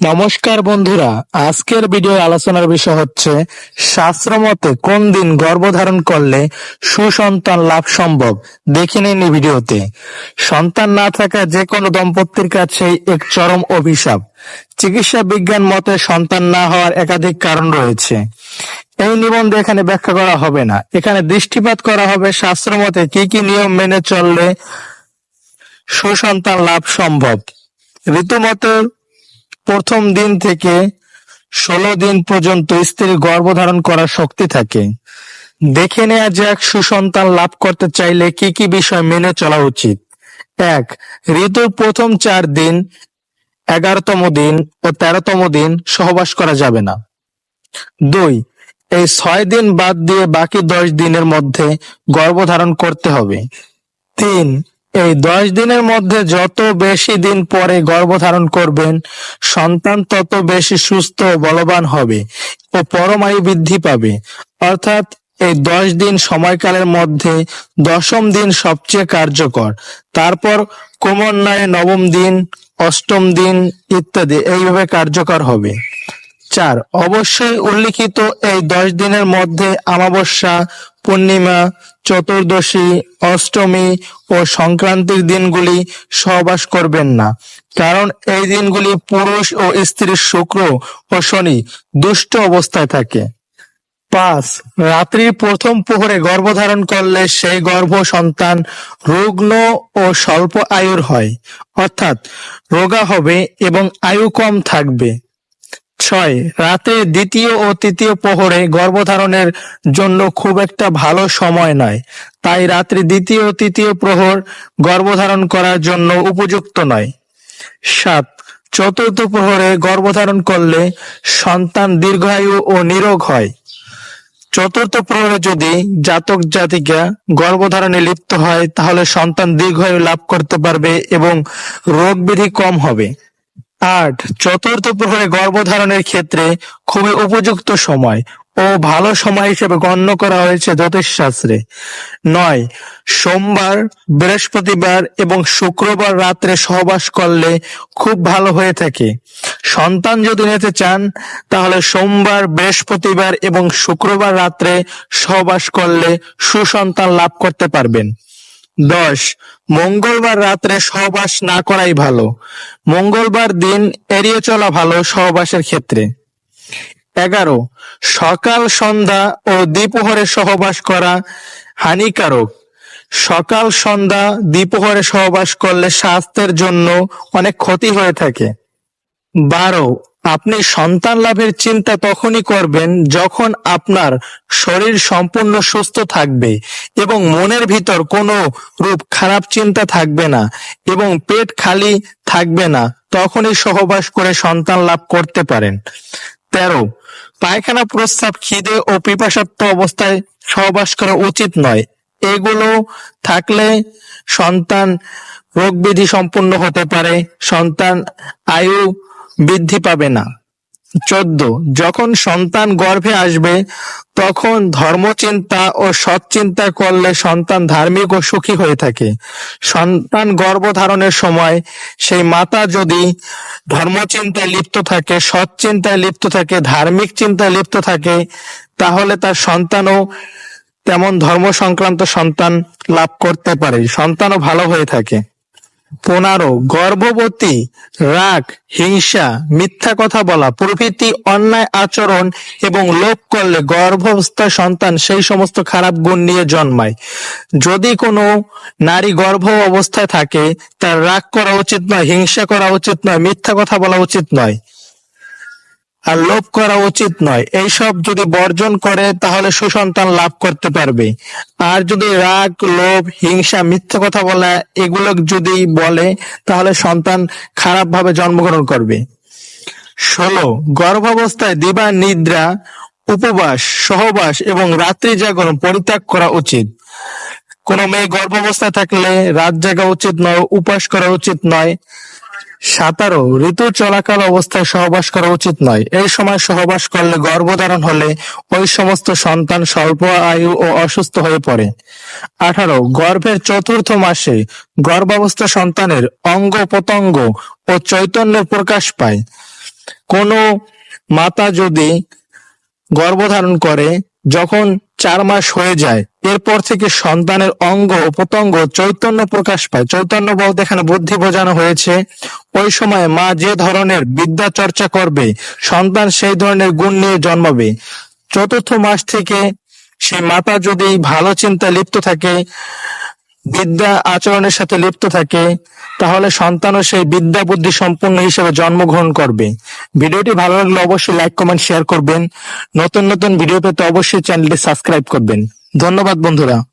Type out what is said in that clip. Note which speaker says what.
Speaker 1: নমস্কার বন্ধুরা, আজকের ভিডিও আলোচনার বিষয় হচ্ছে শাস্ত্রমতে কোন দিন গর্ভধারণ করলে সুসন্তান লাভ সম্ভব? দেখে নিন ভিডিওতে। সন্তান না থাকা যে কোনো দম্পতির কাছেই এক চরম অভিশাপ। চিকিৎসা বিজ্ঞান মতে সন্তান না হওয়ার একাধিক কারণ রয়েছে। এই নিবন্ধে এখানে ব্যাখ্যা করা হবে না। এখানে দৃষ্টিপাত করা হবে শাস্ত্রমতে কি কি নিয়ম মেনে চললে সুসন্তান লাভ সম্ভব। ঋতুমতে প্রথম দিন থেকে ষোলো দিন পর্যন্ত স্ত্রীর গর্ভধারণ করার শক্তি থাকে। দেখে নেওয়া যাক সুসন্তান লাভ করতে চাইলে কি কি বিষয় মেনে চলা উচিত। এক, ঋতুর প্রথম চার দিন, এগারোতম দিন ও তেরোতম দিন সহবাস করা যাবে না। দুই, এই ছয় দিন বাদ দিয়ে বাকি দশ দিনের মধ্যে গর্ভধারণ করতে হবে। তিন এই দশ দিনের মধ্যে যত বেশি দিন পরে গর্ভধারণ করবেন, সন্তান তত বেশি সুস্থ ও বলবান হবে ও পরমায়ু বৃদ্ধি পাবে। অর্থাৎ এই দশ দিন সময়কালের মধ্যে দশম দিন সবচেয়ে কার্যকর। তারপর ক্রমান্বয়ে নবম দিন, অষ্টম দিন ইত্যাদি, এইভাবে কার্যকর হবে। চার, অবশ্যই উল্লিখিত এই দশ দিনের মধ্যে আমাবস্যা পূর্ণিমা, চতুর্দশী, অষ্টমী ও সংক্রান্তির দিনগুলি সহবাস করবেন না। কারণ এই দিনগুলি পুরুষ ও স্ত্রীর শুক্র ও শনি দুষ্ট অবস্থায় থাকে। পাঁচ, রাত্রির প্রথম প্রহরে গর্ভধারণ করলে সেই গর্ভ সন্তান রুগ্ন ও স্বল্প আয়ুর হয়। অর্থাৎ রোগা হবে এবং আয়ু কম থাকবে। ছয়। রাতে দ্বিতীয় ও তৃতীয় প্রহরে গর্ভধারণের জন্য খুব একটা ভালো সময় নয়। তাই রাত্রি দ্বিতীয় ও তৃতীয় প্রহর গর্ভধারণ করার জন্য উপযুক্ত নয়। সাত। চতুর্থ প্রহরে গর্ভধারণ করলে সন্তান দীর্ঘায়ু ও নিরোগ হয়। চতুর্থ প্রহরে যদি জাতক জাতিকা গর্ভধারণে লিপ্ত হয়, তাহলে সন্তান দীর্ঘায়ু লাভ করতে পারবে এবং রোগ ব্যাধি কম হবে। আট চতুর্থ প্রহরে গর্ভধারণের ক্ষেত্রে খুবই উপযুক্ত সময় ও ভালো সময় হিসেবে গণ্য করা হয়েছে জ্যোতিষশাস্ত্রে। নয়, সোমবার, বৃহস্পতিবার এবং শুক্রবার রাত্রে সহবাস করলে খুব ভালো হয়ে থাকে। সন্তান যদি নিতে চান, তাহলে সোমবার, বৃহস্পতিবার এবং শুক্রবার রাত্রে সহবাস করলে সুসন্তান লাভ করতে পারবেন। দশ, মঙ্গলবার রাত্রে সহবাস না করাই ভালো। মঙ্গলবার দিন এড়িয়ে চলা ভালো সহবাসের ক্ষেত্রে। এগারো, সকাল, সন্ধ্যা ও দ্বিপ্রহরে সহবাস করা হানিকারক। সকাল, সন্ধ্যা, দ্বিপ্রহরে সহবাস করলে স্বাস্থ্যের জন্য অনেক ক্ষতি হয়ে থাকে। বারো আপনি সন্তান লাভের চিন্তা তখনই করবেন যখন আপনার শরীর সম্পূর্ণ সুস্থ থাকবে এবং মনের ভিতর কোনো রূপ খারাপ চিন্তা থাকবে না এবং পেট খালি থাকবে না, তখনই সহবাস করে সন্তান লাভ করতে পারেন। তেরো, পায়খানা প্রস্রাব খিদে ও পিপাসাপ্ত অবস্থায় সহবাস করা উচিত নয়। এগুলো থাকলে সন্তান রোগ ব্যাধি সম্পূর্ণ হতে পারে, সন্তান আয়ু বৃদ্ধি পাবে না। চোদ্দ, যখন সন্তান গর্ভে আসবে, তখন ধর্মচিন্তা ও সৎ চিন্তা করলে সন্তান ধার্মিক ও সুখী হয়ে থাকে। সন্তান গর্ভধারণের সময় সেই মাতা যদি ধর্মচিন্তায় লিপ্ত থাকে সৎ চিন্তায় লিপ্ত থাকে, ধার্মিক চিন্তায় লিপ্ত থাকে, তাহলে তার সন্তানও তেমন ধর্ম সংক্রান্ত সন্তান লাভ করতে পারে। সন্তানও ভালো হয়ে থাকে। পনেরো, গর্ভবতী, রাগ, হিংসা, মিথ্যা কথা বলা, প্রভৃতি অন্যায় আচরণ এবং লোভ করলে গর্ভস্থ সন্তান সেই সমস্ত খারাপ গুণ নিয়ে জন্মায়। যদি কোনো নারী গর্ভ অবস্থায় থাকে, তার রাগ করা উচিত নয়, হিংসা করা উচিত নয়, মিথ্যা কথা বলা উচিত নয়। আর লোভ করা উচিত নয়। এইসব যদি বর্জন করে, তাহলে সুসন্তান লাভ করতে পারবে। আর যদি রাগ, লোভ, হিংসা, মিথ্যা কথা বলা, এগুলো যদি বলে, তাহলে সন্তান খারাপ ভাবে জন্মগ্রহণ করবে। ষোলো, গর্ভাবস্থায় দিবা, নিদ্রা, উপবাস, সহবাস এবং রাত্রি জাগরণ পরিত্যাগ করা উচিত। কোনো মেয়ে গর্ভাবস্থায় থাকলে রাত জাগা উচিত নয়, উপাস করা উচিত নয়। সাঁতারো, ঋতু, চলাকাল অবস্থায় সহবাস করা উচিত নয়। এই সময় সহবাস করলে গর্ভধারণ হলে ওই সমস্ত সন্তান স্বল্প আয়ু ও অসুস্থ হয়ে পড়ে। আঠারো, গর্ভের চতুর্থ মাসে গর্ভাবস্থা সন্তানের অঙ্গ প্রত্যঙ্গ ও চৈতন্য প্রকাশ পায়। কোনো মাতা যদি গর্ভধারণ করে, যখন চার মাস হয়ে যায়। এরপর থেকে সন্তানের অঙ্গ ও প্রত্যঙ্গ চৈতন্য প্রকাশ পায়। চৈতন্য বলতে এখানে বুদ্ধি বোঝানো হয়েছে, ওই সময় মা যে ধরনের বিদ্যা চর্চা করবে, সন্তান সেই ধরনের গুণ নিয়ে জন্মাবে। চতুর্থ মাস থেকে সে মাতা যদি ভালো চিন্তা লিপ্ত থাকে বিদ্যা আচরণের সাথে লিপ্ত থাকে, তাহলে সন্তানও সেই বিদ্যা বুদ্ধি সম্পূর্ণ হিসেবে জন্মগ্রহণ করবে। ভিডিওটি ভালো লাগলে অবশ্যই লাইক, কমেন্ট, শেয়ার করবেন। নতুন নতুন ভিডিও পেতে অবশ্যই চ্যানেলটি সাবস্ক্রাইব করবেন। ধন্যবাদ, বন্ধুরা।